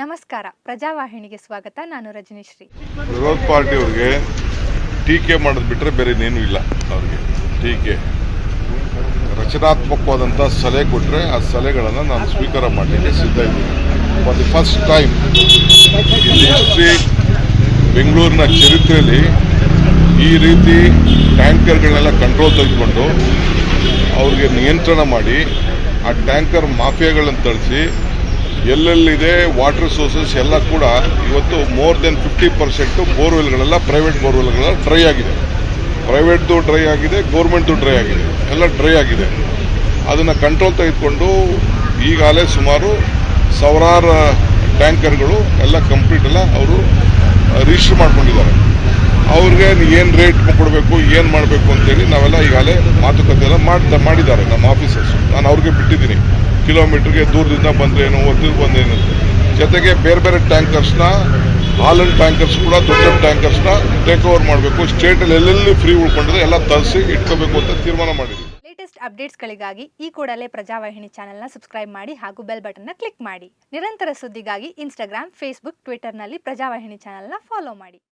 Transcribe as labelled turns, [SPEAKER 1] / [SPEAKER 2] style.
[SPEAKER 1] ನಮಸ್ಕಾರ. ಪ್ರಜಾವಾಹಿನಿಗೆ ಸ್ವಾಗತ. ನಾನು ರಜನಿಶ್ರೀ.
[SPEAKER 2] ವಿರೋಧ ಪಾರ್ಟಿ ಅವ್ರಿಗೆ ಟೀಕೆ ಮಾಡೋದು ಬಿಟ್ಟರೆ ಬೇರೆ ಇನ್ನೇನು ಇಲ್ಲ ಅವ್ರಿಗೆ. ಟೀಕೆ. ರಚನಾತ್ಮಕವಾದಂಥ ಸಲಹೆ ಕೊಟ್ಟರೆ ಆ ಸಲಹೆಗಳನ್ನು ನಾನು ಸ್ವೀಕಾರ ಮಾಡಲಿಕ್ಕೆ ಸಿದ್ಧ ಇದ್ದೀನಿ. ದಿ ಫಸ್ಟ್ ಟೈಮ್ ಬೆಂಗಳೂರಿನ ಚರಿತ್ರೆಯಲ್ಲಿ ಈ ರೀತಿ ಟ್ಯಾಂಕರ್ಗಳನ್ನೆಲ್ಲ ಕಂಟ್ರೋಲ್ ತೆಗೆದುಕೊಂಡು ಅವ್ರಿಗೆ ನಿಯಂತ್ರಣ ಮಾಡಿ ಆ ಟ್ಯಾಂಕರ್ ಮಾಫಿಯಾಗಳನ್ನು ತಳಿಸಿ ಎಲ್ಲೆಲ್ಲಿದೆ ವಾಟರ್ ಸೋರ್ಸಸ್ ಎಲ್ಲ ಕೂಡ ಇವತ್ತು ಮೋರ್ ದೆನ್ ಫಿಫ್ಟಿ ಪರ್ಸೆಂಟು ಬೋರ್ವೆಲ್ಗಳೆಲ್ಲ ಪ್ರೈವೇಟ್ ಬೋರ್ವೆಲ್ಗಳೆಲ್ಲ ಡ್ರೈ ಆಗಿದೆ. ಪ್ರೈವೇಟ್ದು ಡ್ರೈ ಆಗಿದೆ ಗೌರ್ಮೆಂಟ್ದು ಡ್ರೈ ಆಗಿದೆ. ಎಲ್ಲ ಡ್ರೈ ಆಗಿದೆ. ಅದನ್ನು ಕಂಟ್ರೋಲ್ ತೆಗೆದುಕೊಂಡು ಈಗಾಗಲೇ ಸುಮಾರು ಸಾವಿರಾರು ಟ್ಯಾಂಕರ್ಗಳು ಎಲ್ಲ ಕಂಪ್ಲೀಟ್ ಎಲ್ಲ ಅವರು ರಿಜಿಸ್ಟರ್ ಮಾಡ್ಕೊಂಡಿದ್ದಾರೆ. ಅವ್ರಿಗೆ ಏನು ರೇಟ್ ಕೊಡಬೇಕು, ಏನು ಮಾಡಬೇಕು ಅಂತೇಳಿ ನಾವೆಲ್ಲ ಈಗಾಗಲೇ ಮಾತುಕತೆ ಎಲ್ಲ ಮಾಡ್ತಾ ಮಾಡಿದ್ದಾರೆ ನಮ್ಮ ಆಫೀಸರ್ಸ್ ನಾನು ಅವ್ರಿಗೆ ಬಿಟ್ಟಿದ್ದೀನಿ. ಕಿಲೋಮೀಟ್ರಿಗೆ ದೂರದಿಂದ ಬಂದ್ರೇನು ಏನು ಬಂದೇನು ಅಂತ. ಜೊತೆಗೆ ಬೇರೆ ಬೇರೆ ಟ್ಯಾಂಕರ್ಸ್ನ, ಹಾಲನ್ ಟ್ಯಾಂಕರ್ಸ್ ಕೂಡ ದೊಡ್ಡ ದೊಡ್ಡ ಟ್ಯಾಂಕರ್ಸ್ನ ಟೇಕ್ ಓವರ್ ಮಾಡಬೇಕು. ಸ್ಟೇಟಲ್ಲಿ ಎಲ್ಲೆಲ್ಲಿ ಫ್ರೀ ಉಳ್ಕೊಂಡಿದೆ ಎಲ್ಲ ತರಿಸಿ ಇಟ್ಕೋಬೇಕು ಅಂತ ತೀರ್ಮಾನ ಮಾಡಿದ್ದೀವಿ.
[SPEAKER 1] ಲೇಟೆಸ್ಟ್ ಅಪ್ಡೇಟ್ಸ್ಗಳಿಗಾಗಿ ಈ ಕೂಡಲೇ ಪ್ರಜಾವಾಹಿನಿ ಚಾನೆಲ್ನ ಸಬ್ಸ್ಕ್ರೈಬ್ ಮಾಡಿ ಹಾಗೂ ಬೆಲ್ ಬಟನ್ನ ಕ್ಲಿಕ್ ಮಾಡಿ. ನಿರಂತರ ಸುದ್ದಿಗಾಗಿ ಇನ್ಸ್ಟಾಗ್ರಾಮ್ ಫೇಸ್ಬುಕ್ ಟ್ವಿಟರ್ನಲ್ಲಿ ಪ್ರಜಾವಾಹಿನಿ ಚಾನೆಲ್ನ ಫಾಲೋ ಮಾಡಿ.